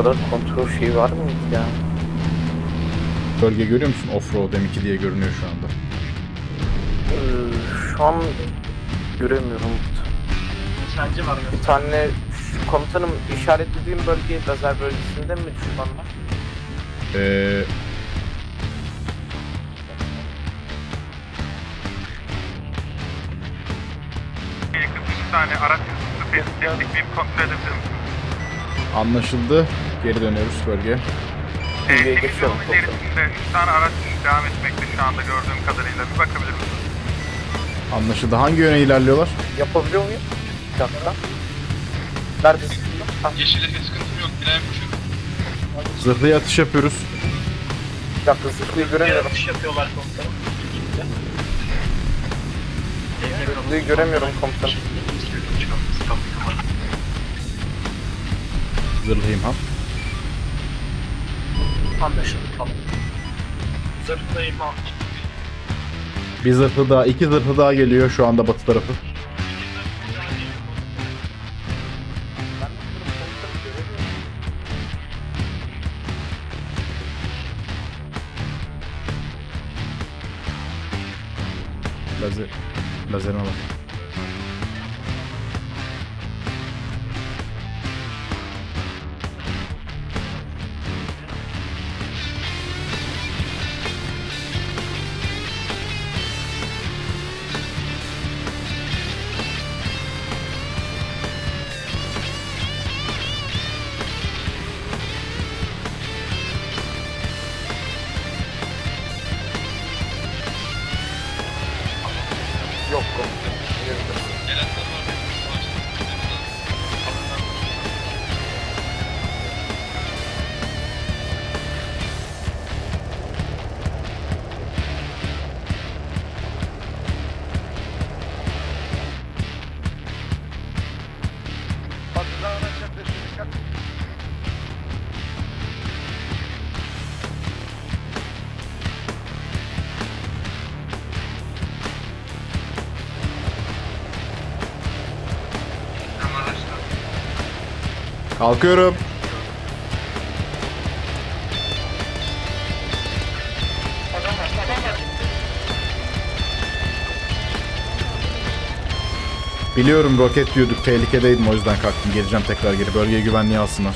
Kadar kontrol şeyi var mıydı ya? Bölge görüyor musun? Offroad M2 diye görünüyor şu anda. Ee, şu an göremiyorum. Sence var mı? Bir tane şu komutanım işaretlediğim bölge lazer bölgesinde mi düşmanlar? Ee, yakın 3 tane araç hızlı tespit bir kontrol edebilir misiniz? anlaşıldı. Geri dönüyoruz bölgeye. Ee, Bölgeye temiz geçiyorum yolun komutanım. ilerisinde 3 tane araç devam etmekte şu anda gördüğüm kadarıyla. Bir bakabilir misiniz? Anlaşıldı. Hangi yöne ilerliyorlar? Yapabiliyor muyum? Bir dakika. Neredesin? Ha, Yeşilde bir sıkıntım yok. Bilen uçuyorum. Zırhlıya atış yapıyoruz. bir dakika zırhlıyı göremiyorum. Yarış yapıyorlar komutanım. Zırhlıyı göremiyorum komutanım. Zırhlıyım ha. Anlaşıldı tamam. Zırhlayım ha. Bir zırhlı daha, iki zırhlı daha geliyor şu anda batı tarafı. Lazer, lazerine bak. Yok Kalkıyorum. Biliyorum roket diyorduk tehlikedeydim o yüzden kalktım geleceğim tekrar geri bölgeye güvenliğe alsınlar.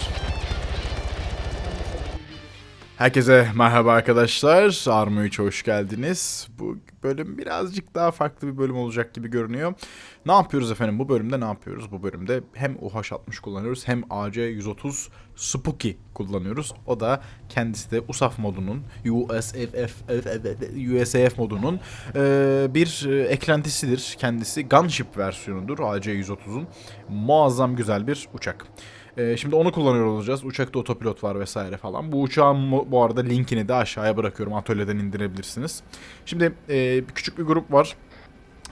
Herkese merhaba arkadaşlar. Arma 3'e hoş geldiniz. Bu bölüm birazcık daha farklı bir bölüm olacak gibi görünüyor. Ne yapıyoruz efendim? Bu bölümde ne yapıyoruz? Bu bölümde hem UH-60 kullanıyoruz hem AC-130 Spooky kullanıyoruz. O da kendisi de USAF modunun, USAF, modunun eee, bir e, eklentisidir. Kendisi Gunship versiyonudur AC-130'un. Muazzam güzel bir uçak. Ee, şimdi onu kullanıyor olacağız. Uçakta otopilot var vesaire falan. Bu uçağın bu arada linkini de aşağıya bırakıyorum. Atölyeden indirebilirsiniz. Şimdi e, küçük bir grup var.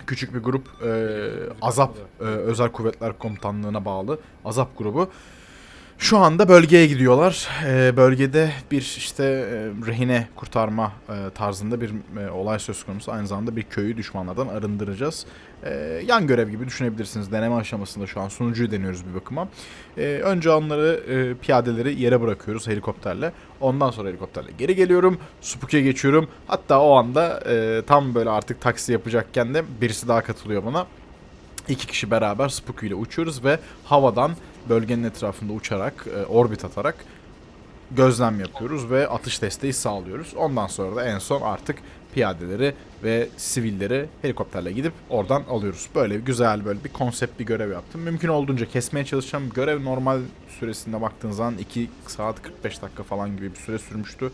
Küçük bir grup e, Azap e, Özel Kuvvetler Komutanlığı'na bağlı Azap grubu. Şu anda bölgeye gidiyorlar. Ee, bölgede bir işte e, rehine kurtarma e, tarzında bir e, olay söz konusu. Aynı zamanda bir köyü düşmanlardan arındıracağız. Ee, yan görev gibi düşünebilirsiniz. Deneme aşamasında şu an sunucuyu deniyoruz bir bakıma. Ee, önce onları e, piyadeleri yere bırakıyoruz helikopterle. Ondan sonra helikopterle geri geliyorum. Spuk'e geçiyorum. Hatta o anda e, tam böyle artık taksi yapacakken de birisi daha katılıyor bana. İki kişi beraber Spooky ile uçuyoruz ve havadan bölgenin etrafında uçarak, e, orbit atarak gözlem yapıyoruz ve atış desteği sağlıyoruz. Ondan sonra da en son artık piyadeleri ve sivilleri helikopterle gidip oradan alıyoruz. Böyle güzel böyle bir konsept bir görev yaptım. Mümkün olduğunca kesmeye çalışacağım. Görev normal süresinde baktığın zaman 2 saat 45 dakika falan gibi bir süre sürmüştü.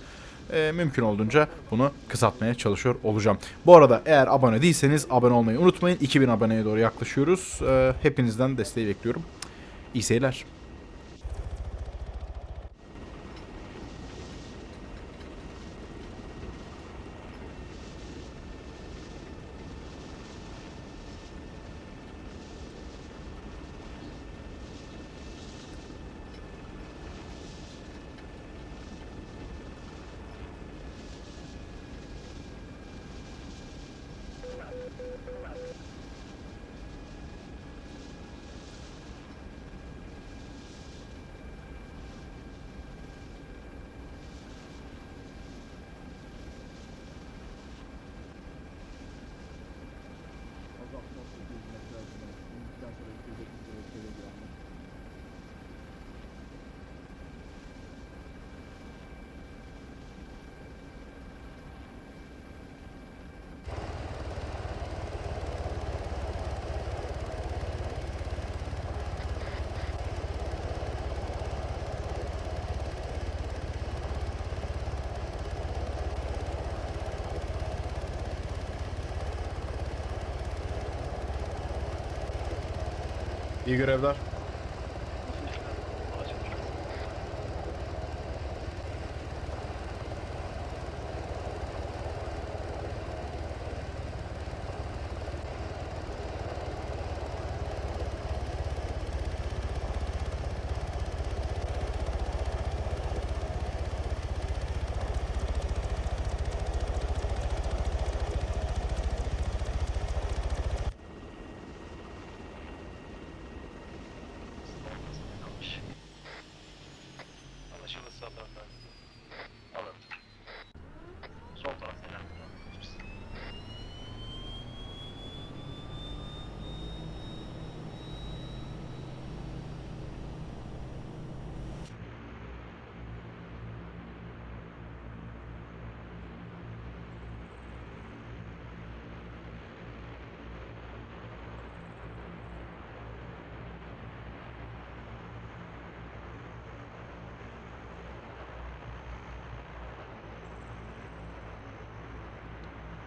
Ee, mümkün olduğunca bunu kısaltmaya çalışıyor olacağım. Bu arada eğer abone değilseniz abone olmayı unutmayın. 2000 aboneye doğru yaklaşıyoruz. Ee, hepinizden desteği bekliyorum. İyi seyirler. İyi görevler. Anlaşıldı sağ taraftan. Alın. Sol tarafta ilerleyin.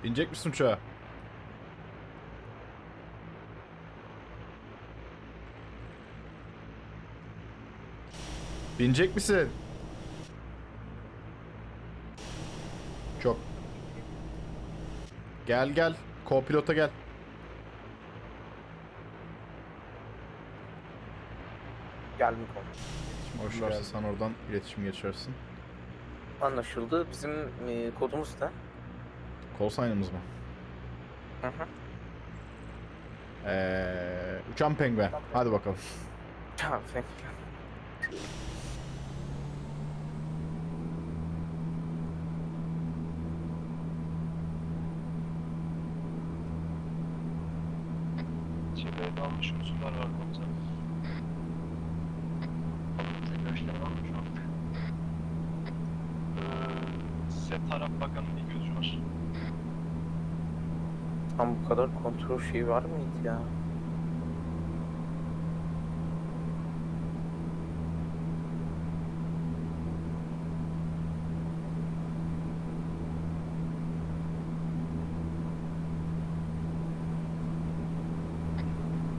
Binecek misin uçağa? Binecek misin? Çok. Gel gel. Co-pilota gel. Geldim komutanım. Hoş geldin. Sen oradan iletişim geçersin. Anlaşıldı. Bizim e, kodumuz ne? Call sign'ımız mı? Hı hı. Ee, uçan penguen. Hadi bakalım. Tamam, thank you. Çevreye almış unsurlar var komutanım. Bize görüşler var mı şu an? Ee, size taraf bakanın bir gözü var. Tam bu kadar kontrol şeyi var mıydı ya?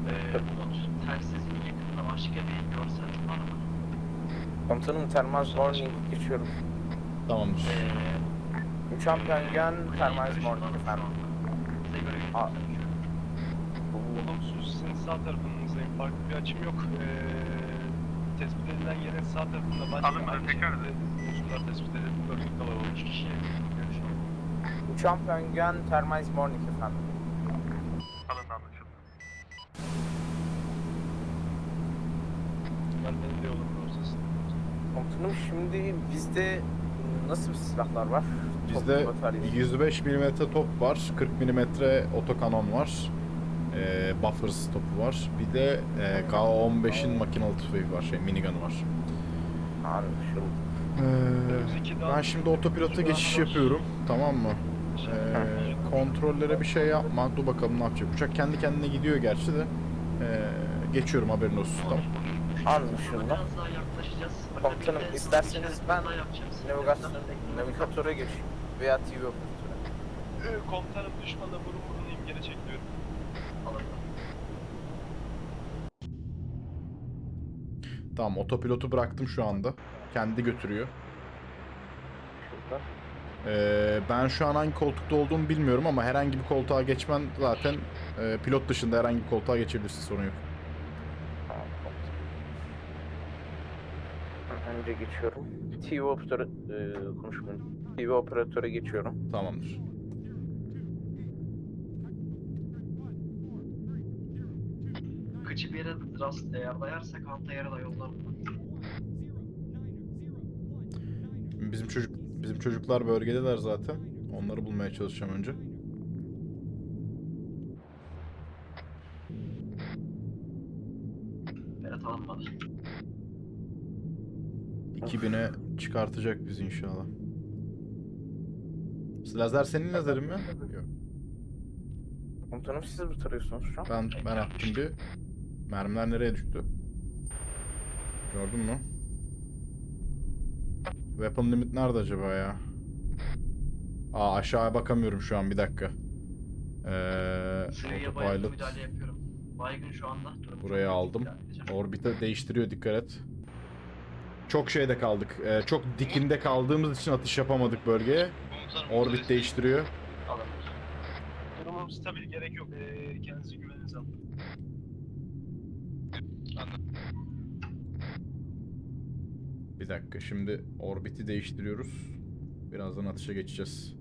Ee? Komutanım termal warning geçiyorum. Tamamdır. Ee, Uçan penguen termal warning efendim. Aa. Olumsuz sizin sağ tarafınızdayım. Farklı bir açım yok. Ee, tespit edilen yerin sağ tarafında başka Alın bana, aynı tekrar şekilde unsurlar tespit edildi. Bölge kalabalık. İki kişi görüşüyor. Uçan penguen termal warning efendim. Alın anlaşıldı. Ben de yolun ortasında. Komutanım şimdi bizde nasıl bir silahlar var? Bizde Toplu batarya. 105 mm top var, 40 mm otokanon var, ee, buffers topu var. Bir de ee, K15'in makinalı tüfeği var, şey minigun'u var. Önümüzdeki dağ- ben şimdi otopilota geçiş yapıyorum, tamam mı? Ee, kontrollere bir şey yapma, dur bakalım ne yapacak. Uçak kendi kendine gidiyor gerçi de. Ee, geçiyorum haberin olsun, tamam. Biraz daha yaklaşacağız. Komutanım, isterseniz ben daha yapacağız. Navigasyon, navigatöre geçeyim. Veya TV operatöre. Ee, Komutanım düşmana vurun vurun imgeni çekiyorum. Tamam, otopilotu bıraktım şu anda. Kendi götürüyor. Şurada. Ee, ben şu an hangi koltukta olduğumu bilmiyorum ama herhangi bir koltuğa geçmen zaten e, pilot dışında herhangi bir koltuğa geçebilirsin sorun yok. Önce geçiyorum. TV operatörü e, konuşmayın. TV operatöre geçiyorum. Tamamdır. Kıçı bir yere rast eğer dayarsak yere dayıyorlar. Bizim çocuk bizim çocuklar bölgedeler zaten. Onları bulmaya çalışacağım önce. Berat alınmadı. 2000'e çıkartacak bizi inşallah. Lazer senin lazerin mi? Yok. Komutanım siz mi tarıyorsunuz şu an? Ben ben attım bir. Mermiler nereye düştü? Gördün mü? Weapon limit nerede acaba ya? Aa aşağıya bakamıyorum şu an bir dakika. Ee, bayağı autopilot. müdahale yapıyorum. Baygın şu anda. Durum Burayı çok aldım. Orbite değiştiriyor dikkat et. Çok şeyde kaldık. Ee, çok dikinde kaldığımız için atış yapamadık bölgeye. Orbit değiştiriyor. Durumum stabil gerek yok. Ee, kendinize güveniniz alın. Anladım. Bir dakika şimdi orbiti değiştiriyoruz. Birazdan atışa geçeceğiz.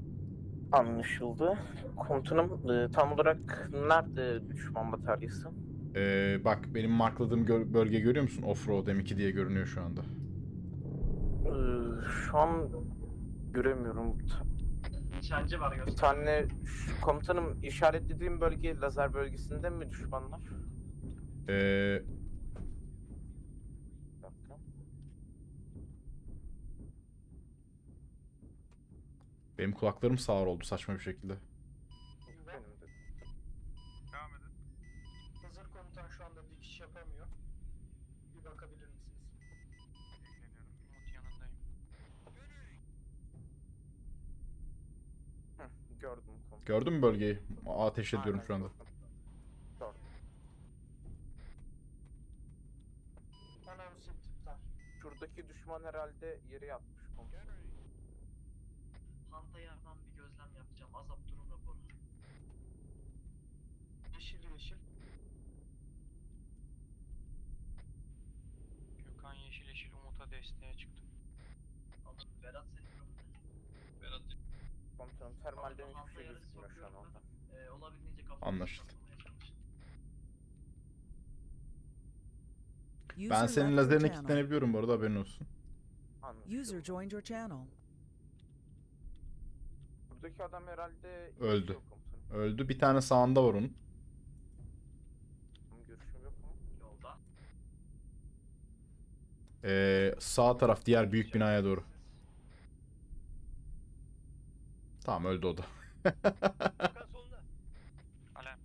Anlaşıldı. Komutanım e, tam olarak nerede düşman bataryası? Ee, bak benim markladığım gö- bölge görüyor musun? Offroad M2 diye görünüyor şu anda. Ee, şu an göremiyorum. Nişancı var Bir göster. tane şu- komutanım işaretlediğim bölge lazer bölgesinde mi düşmanlar? Ee, benim kulaklarım sağır oldu saçma bir şekilde. Devam edin. Hazır komutan şu anda dikiş yapamıyor. Bir bakabilir misiniz? İlgileniyorum. Umut yanındayım. Hı, gördüm komutanım. Gördün mü bölgeyi? Ateş ediyorum Aynen, şu anda. gördüm. Şuradaki düşman herhalde yere yatmış komutanım. Hanta yerden bir gözlem yapacağım. Azap durum raporu. Yeşil yeşil. Gökhan yeşil yeşil Umut'a desteğe çıktı. Alın. Berat senin durumun ne? Berat Komutanım termalden hiçbir şey gözükmüyor şu an orada. ben. Ee, olabildiğince saklamaya çalışın. Ben senin lazerine kilitlenebiliyorum bu arada haberin olsun. Anlaşıldı. User joined your channel. Buradaki adam herhalde Öldü. Yok. Öldü. Bir tane sağında var onun. Benim Görüşüm yok mu? Yolda. Ee, sağ taraf diğer büyük binaya doğru. Tamam öldü o da. Hakan solunda. Alem.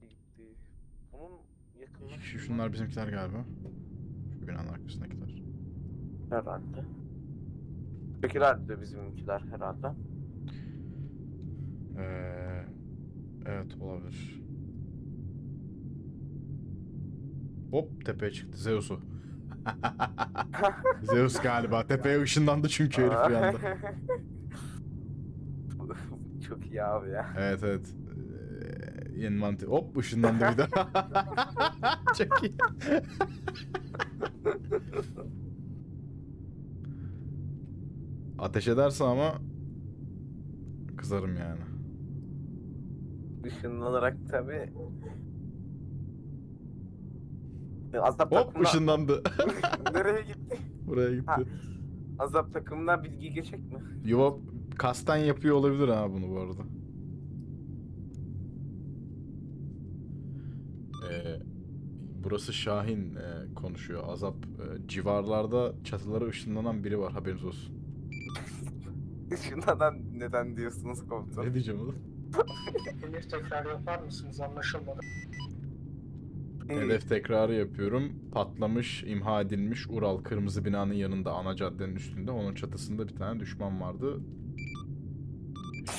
Gitti. Bunun yakınına... Şu- Şunlar bizimkiler galiba. Şu binanın arkasındakiler. Herhalde. Ötekiler de bizimkiler herhalde. Ee, evet olabilir. Hop tepeye çıktı Zeus'u. Zeus galiba. Tepeye ışınlandı çünkü herif bir anda. Çok iyi abi ya. Evet evet. Ee, yeni mantı. Hop ışınlandı bir daha. Çok iyi. Ateş ederse ama kızarım yani. Işınlanarak tabi. Azap Hop takımına... ışınlandı. Nereye gitti? Buraya gitti. Ha. Azap takımına bilgi geçecek mi? Yuva kasten yapıyor olabilir ha bunu bu arada. Ee, burası Şahin e, konuşuyor. Azap e, civarlarda çatılara ışınlanan biri var haberiniz olsun. Işınlanan neden diyorsunuz komutanım? Ne diyeceğim oğlum? Elif tekrar yapar mısınız? Anlaşılmadı. Hedef tekrarı yapıyorum. Patlamış, imha edilmiş Ural kırmızı binanın yanında ana caddenin üstünde. Onun çatısında bir tane düşman vardı.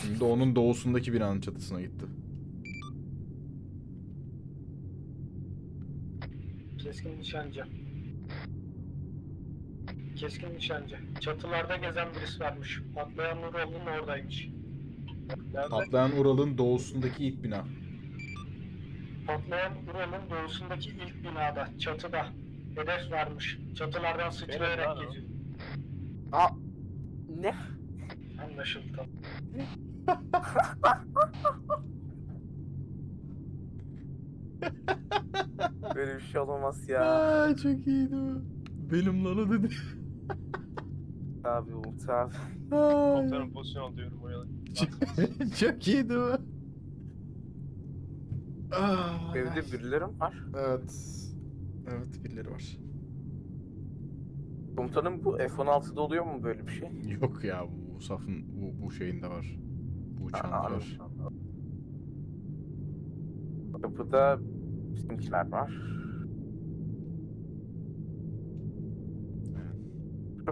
Şimdi onun doğusundaki binanın çatısına gitti. Keskin nişancı. Keskin nişancı. Çatılarda gezen birisi varmış. Patlayan Nural'ın oradaymış. Nerede? Patlayan Ural'ın doğusundaki ilk bina. Patlayan Ural'ın doğusundaki ilk binada, çatıda. Hedef varmış. Çatılardan sıçrayarak geziyor. Aa, ne? Anlaşıldı. Böyle bir şey olamaz ya. Aa, çok iyiydi bu. Benim lan o dedi. Abi Umut abi. Komutanım pozisyon alıyorum oraya. çok, çok iyiydi bu. Aa, Evde birilerim var. Evet. Evet birileri var. Komutanım bu F-16'da oluyor mu böyle bir şey? Yok ya bu safın bu, bu şeyinde var. Bu uçağında Aa, var. Kapıda bizimkiler var.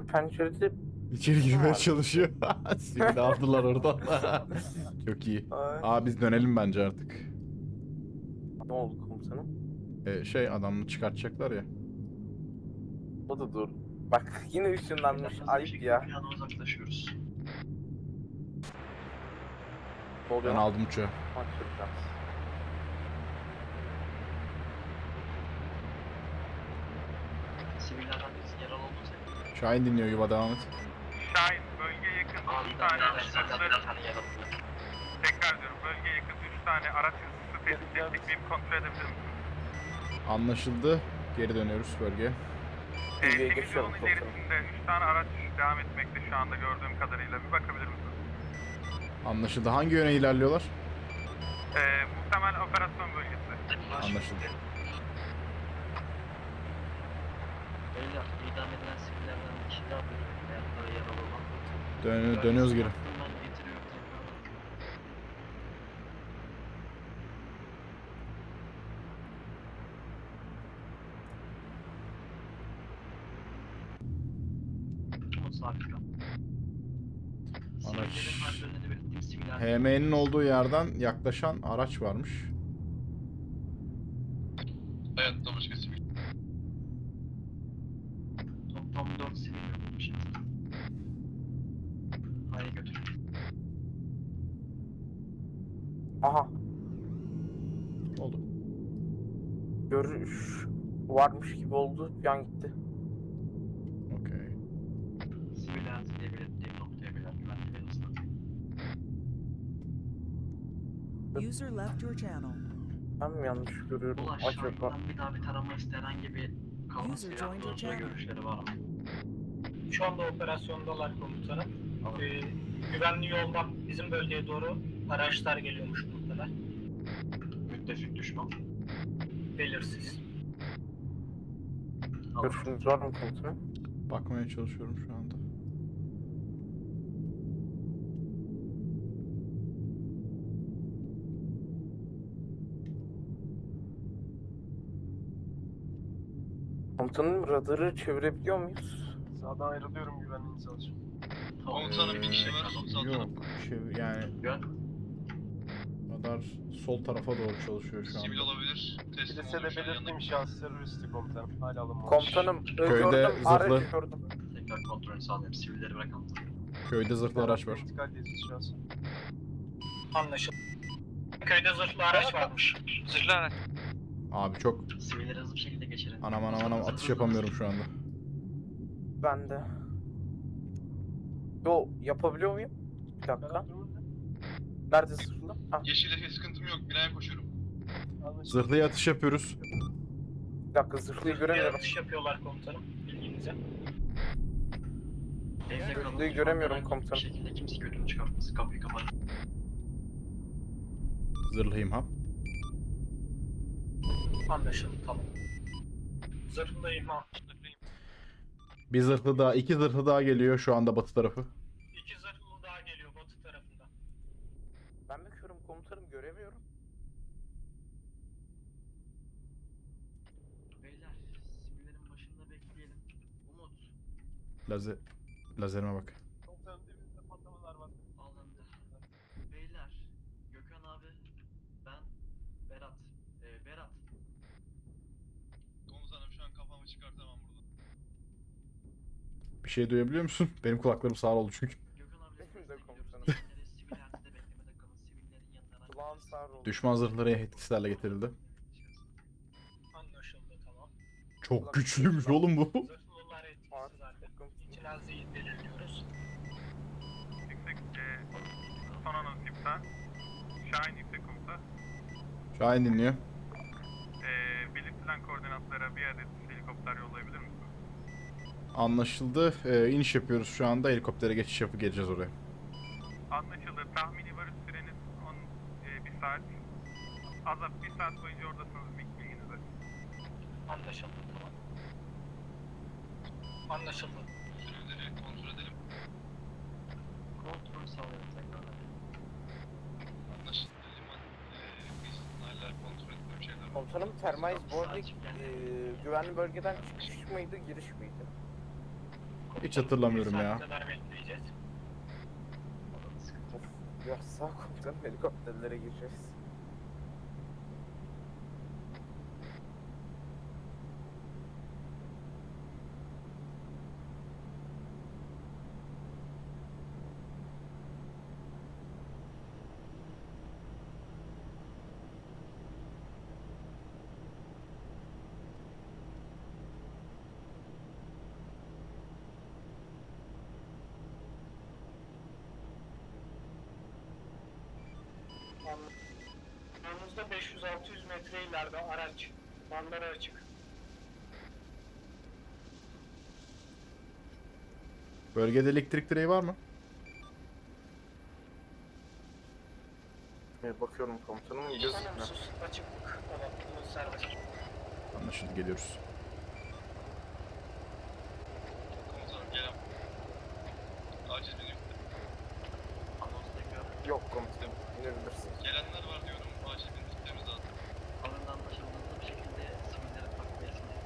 Pencerede İçeri girmeye Var. çalışıyor. Seni aldılar oradan. Çok iyi. Ay, Aa biz dönelim bence artık. Ne oldu komutanım? Ee, şey adamını çıkartacaklar ya. O da dur. Bak yine ışınlanmış. Ayıp ya. yana uzaklaşıyoruz. Ne oluyor? Ben aldım uçağı. Açıyorum biraz. Sivillerden birisi yaralı olursa Şahin dinliyor yuva devam et. Şahin bölgeye yakın 3 aniden tane yaralı. tekrar diyorum bölgeye yakın 3 tane araç hızlısı tespit ettik miyim kontrol edebilir misin? Anlaşıldı. Geri dönüyoruz bölgeye. Ee, Bölgeye temiz geçiyorum yolun ilerisinde 3 tane araç devam etmekte şu anda gördüğüm kadarıyla bir bakabilir misin? Anlaşıldı. Hangi yöne ilerliyorlar? Ee, muhtemel operasyon bölgesi. Anlaşıldı. Beyler idam edilen sivillerden kişi daha bölüm. Ayakları yaralı olan. Dön dönüyoruz geri. Araç. HM'nin olduğu yerden yaklaşan araç varmış. Hayatta başka sivil. Toplam 4 sivil yapılmış. Hayır götür. Aha. Oldu. Görüş varmış gibi oldu. Bir an gitti. Okey. Siviller diye belirttiğim noktaya birer güvenli ve hızlı. Your channel. Ben mi yanlış görüyorum? Ulaş Acaba. şartından bir daha bir tarama isteyen herhangi bir kalan User joined your channel. görüşleri var mı? Şu anda operasyondalar komutanım. Ee, güvenli yoldan bizim bölgeye doğru araçlar geliyormuş muhtemelen. Müttefik düşman. Belirsiz. Tamam. Görüşünüz var mı komutanım? Bakmaya çalışıyorum şu anda. Komutanım radarı çevirebiliyor muyuz? Sağdan ayrılıyorum güvenliğinizi alacağım. Tamam. Komutanım, bir kişi var, taraf. Yok. Şey, yani Yön. radar sol tarafa doğru çalışıyor şu Sivil anda. olabilir. Teslim Lisede oluyor şu an belirttiğim yanındaki. şahıs teröristi komutanım. Hala alınmamış. Komutanım e, Köyde gördüm. Araç zırhlı. gördüm. Tekrar kontrolünü sağlayayım. Sivilleri bırakalım. Köyde zırhlı araç var. İntikal tezisi şahsı. Anlaşıldı. Köyde zırhlı araç varmış. Zırhlı araç. Abi çok Sivilleri hızlı bir şekilde geçirin. anam anam anam atış yapamıyorum şu anda. Ben de. Yo yapabiliyor muyum? Bir dakika. Nerede zırhlı? Ah, Yeşil efe sıkıntım yok. Binaya koşuyorum. Zırhlıya atış yapıyoruz. bir dakika zırhlıyı göremiyorum. atış yapıyorlar komutanım. Bilginize. Kalın. düşman göremiyorum herhangi komutanım. Bir şekilde kimse götünü çıkartmasın. Kapıyı kapatın. Zırhlıyım ha. Anlaşıldı tamam. Zırhlıyım. Bir zırhlı daha, iki zırhlı daha geliyor şu anda batı tarafı. İki zırhlı daha geliyor batı tarafından. Ben bakıyorum komutanım göremiyorum. Beyler, sivillerin başında bekleyelim. Umut, Lazer, lazerime bak. Komutanım dibimizde patlamalar var. alındı. Beyler, Gökhan abi, ben, Berat. Ee, Berat, Komutanım şu an kafamı çıkartamam burada. Bir şey duyabiliyor musun? Benim kulaklarım sağır oldu çünkü. Düşman zırhları etkisiz hale getirildi. Anlaşıldı tamam. Çok güçlüymüş oğlum bu. Belirliyoruz. Şahin yüksek komuta. Şahin dinliyor. E, belirtilen koordinatlara bir adet helikopter yollayabilir misin? Anlaşıldı. Ee, iniş yapıyoruz şu anda. Helikoptere geçiş yapıp geleceğiz oraya. Anlaşıldı. Tahmini varış süreniz 10 e, bir saat. Azap bir saat boyunca oradasınız bil- bilginize. Anlaşıldı tamam. Anlaşıldı. Sürüleri kontrol edelim. Kontrol sağlayalım tekrar. Anlaşıldı. Liman. Eee biz nailler kontrol ettiğim şeyler var. Komutanım Termais Boarding e, güvenli bölgeden çıkış mıydı giriş miydi? Hiç hatırlamıyorum ya. biraz sağ komutanım helikopterlere gireceğiz. Araç. Bandara açık. Bölgede elektrik direği var mı? Ee, bakıyorum komutanım. Bunu Serbest. Anlaşıldı geliyoruz. Komutanım gelen. Acil bir nükle. Anons tekrar. Yok komutanım. İnebilirsiniz. Gelenler var diyorum. Acil bir nüklemiz lazım. Alında anlaşıldığında bir şekilde sivillere takviye etmeyin.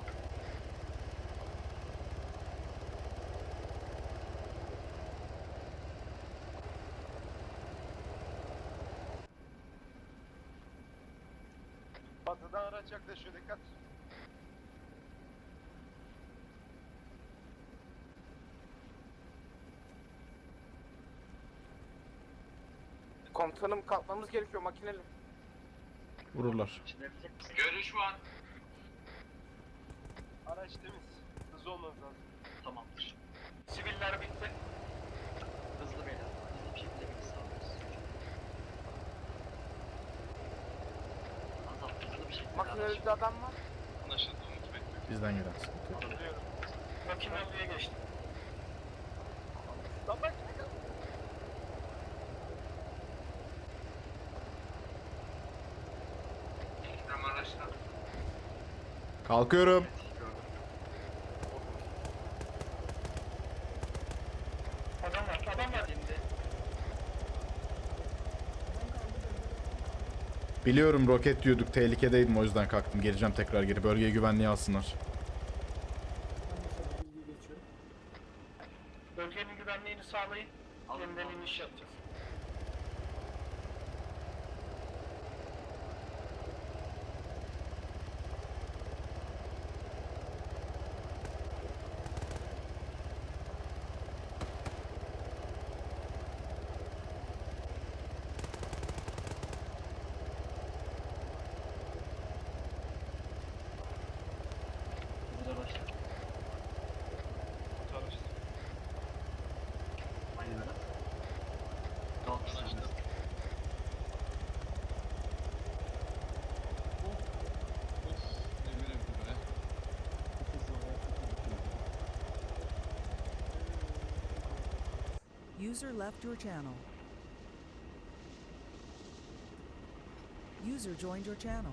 Batıdan araç yaklaşıyor. Dikkat. Komutanım kalkmamız gerekiyor makineli. Vururlar. Görüş var. Araç temiz. Hızlı olmanız lazım. Tamamdır. Siviller bitti. Hızlı beyler. Hızlı bir şekilde bilgi sağlıyoruz. Makineli adam var. Anlaşıldı. Umut bekliyor. Bizden gelen sıkıntı. Hatırlıyorum. Makineliye geçtim. Hem araçlar. Kalkıyorum. Adam var. Adam var. Geldiğinde Biliyorum roket diyorduk tehlikedeydim o yüzden kalktım. Geleceğim tekrar geri. Bölgeye güvenliğe alsınlar. User left your channel. User joined your channel.